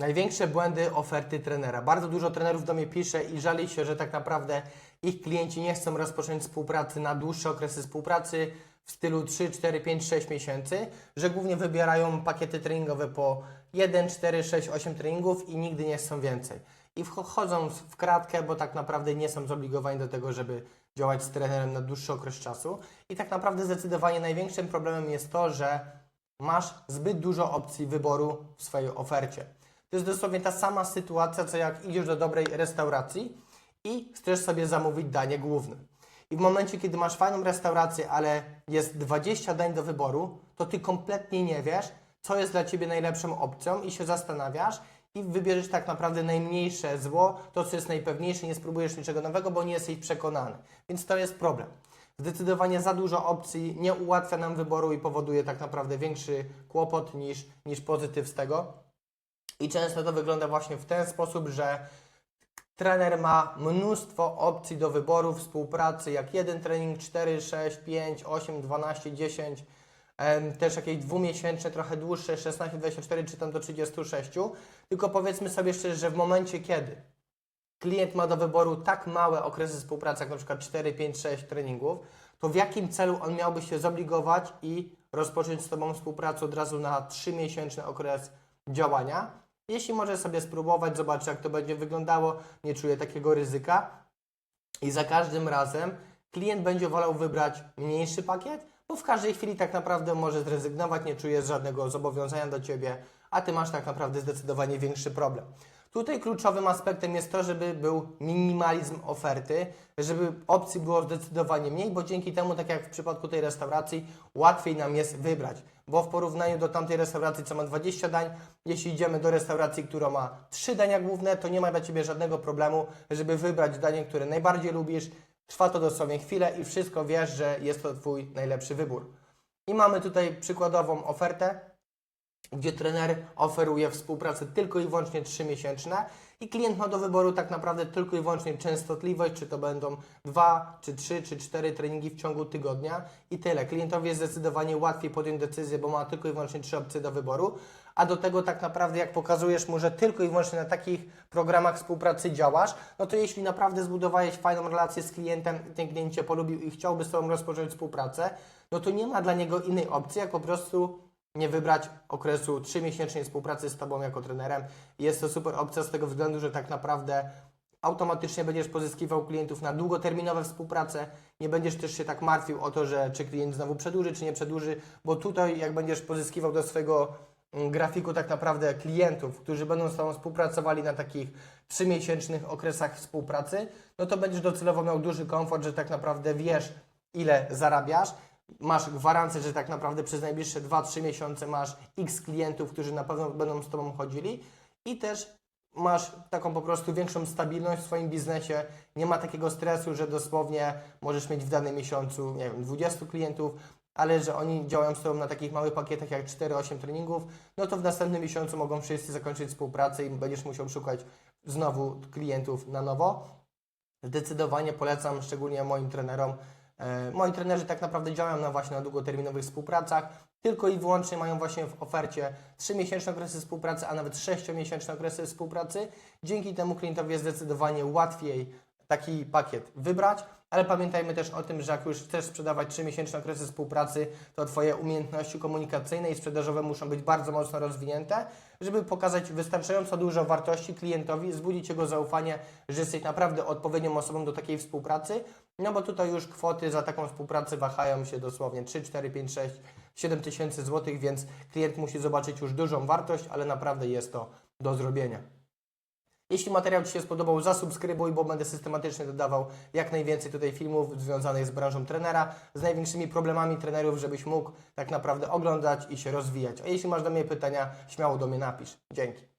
Największe błędy oferty trenera. Bardzo dużo trenerów do mnie pisze i żali się, że tak naprawdę ich klienci nie chcą rozpocząć współpracy na dłuższe okresy współpracy w stylu 3, 4, 5, 6 miesięcy, że głównie wybierają pakiety treningowe po 1, 4, 6, 8 treningów i nigdy nie chcą więcej. I wchodzą w kratkę, bo tak naprawdę nie są zobligowani do tego, żeby działać z trenerem na dłuższy okres czasu. I tak naprawdę zdecydowanie największym problemem jest to, że masz zbyt dużo opcji wyboru w swojej ofercie. To jest dosłownie ta sama sytuacja, co jak idziesz do dobrej restauracji i chcesz sobie zamówić danie główne. I w momencie, kiedy masz fajną restaurację, ale jest 20 dań do wyboru, to ty kompletnie nie wiesz, co jest dla ciebie najlepszą opcją i się zastanawiasz i wybierzesz tak naprawdę najmniejsze zło, to co jest najpewniejsze, nie spróbujesz niczego nowego, bo nie jesteś przekonany. Więc to jest problem. Zdecydowanie za dużo opcji nie ułatwia nam wyboru i powoduje tak naprawdę większy kłopot niż, niż pozytyw z tego. I często to wygląda właśnie w ten sposób, że trener ma mnóstwo opcji do wyboru, współpracy, jak jeden trening 4, 6, 5, 8, 12, 10, em, też jakieś dwumiesięczne, trochę dłuższe, 16, 24 czy tam do 36. Tylko powiedzmy sobie szczerze, że w momencie kiedy klient ma do wyboru tak małe okresy współpracy, jak na przykład 4, 5, 6 treningów, to w jakim celu on miałby się zobligować i rozpocząć z Tobą współpracę od razu na 3-miesięczny okres działania? Jeśli może sobie spróbować, zobaczyć jak to będzie wyglądało, nie czuję takiego ryzyka i za każdym razem klient będzie wolał wybrać mniejszy pakiet, bo w każdej chwili tak naprawdę może zrezygnować, nie czuje żadnego zobowiązania do Ciebie, a Ty masz tak naprawdę zdecydowanie większy problem. Tutaj kluczowym aspektem jest to, żeby był minimalizm oferty, żeby opcji było zdecydowanie mniej, bo dzięki temu, tak jak w przypadku tej restauracji, łatwiej nam jest wybrać. Bo w porównaniu do tamtej restauracji, co ma 20 dań, jeśli idziemy do restauracji, która ma 3 dania główne, to nie ma dla Ciebie żadnego problemu, żeby wybrać danie, które najbardziej lubisz. Trwa to dosłownie chwilę i wszystko wiesz, że jest to Twój najlepszy wybór. I mamy tutaj przykładową ofertę, gdzie trener oferuje współpracę tylko i wyłącznie 3-miesięczne i klient ma do wyboru tak naprawdę tylko i wyłącznie częstotliwość, czy to będą 2, czy 3, czy 4 treningi w ciągu tygodnia i tyle. Klientowi jest zdecydowanie łatwiej podjąć decyzję, bo ma tylko i wyłącznie 3 opcje do wyboru, a do tego tak naprawdę jak pokazujesz mu, że tylko i wyłącznie na takich programach współpracy działasz, no to jeśli naprawdę zbudowałeś fajną relację z klientem ten klient Cię polubił i chciałby z Tobą rozpocząć współpracę, no to nie ma dla niego innej opcji, jak po prostu nie wybrać okresu 3-miesięcznej współpracy z Tobą jako trenerem. Jest to super opcja z tego względu, że tak naprawdę automatycznie będziesz pozyskiwał klientów na długoterminowe współpracę. Nie będziesz też się tak martwił o to, że czy klient znowu przedłuży, czy nie przedłuży, bo tutaj jak będziesz pozyskiwał do swojego mm, grafiku tak naprawdę klientów, którzy będą z Tobą współpracowali na takich trzymiesięcznych okresach współpracy, no to będziesz docelowo miał duży komfort, że tak naprawdę wiesz, ile zarabiasz masz gwarancję, że tak naprawdę przez najbliższe 2-3 miesiące masz x klientów, którzy na pewno będą z Tobą chodzili i też masz taką po prostu większą stabilność w swoim biznesie. Nie ma takiego stresu, że dosłownie możesz mieć w danym miesiącu, nie wiem, 20 klientów, ale że oni działają z Tobą na takich małych pakietach jak 4-8 treningów, no to w następnym miesiącu mogą wszyscy zakończyć współpracę i będziesz musiał szukać znowu klientów na nowo. Zdecydowanie polecam, szczególnie moim trenerom, Moi trenerzy tak naprawdę działają na właśnie na długoterminowych współpracach, tylko i wyłącznie mają właśnie w ofercie 3-miesięczne okresy współpracy, a nawet 6-miesięczne okresy współpracy. Dzięki temu klientowi jest zdecydowanie łatwiej taki pakiet wybrać, ale pamiętajmy też o tym, że jak już chcesz sprzedawać 3-miesięczne okresy współpracy, to Twoje umiejętności komunikacyjne i sprzedażowe muszą być bardzo mocno rozwinięte, żeby pokazać wystarczająco dużo wartości klientowi, wzbudzić jego zaufanie, że jesteś naprawdę odpowiednią osobą do takiej współpracy, no bo tutaj już kwoty za taką współpracę wahają się dosłownie 3, 4, 5, 6, 7 tysięcy złotych, więc klient musi zobaczyć już dużą wartość, ale naprawdę jest to do zrobienia. Jeśli materiał Ci się spodobał, zasubskrybuj, bo będę systematycznie dodawał jak najwięcej tutaj filmów związanych z branżą trenera, z największymi problemami trenerów, żebyś mógł tak naprawdę oglądać i się rozwijać. A jeśli masz do mnie pytania, śmiało do mnie napisz. Dzięki.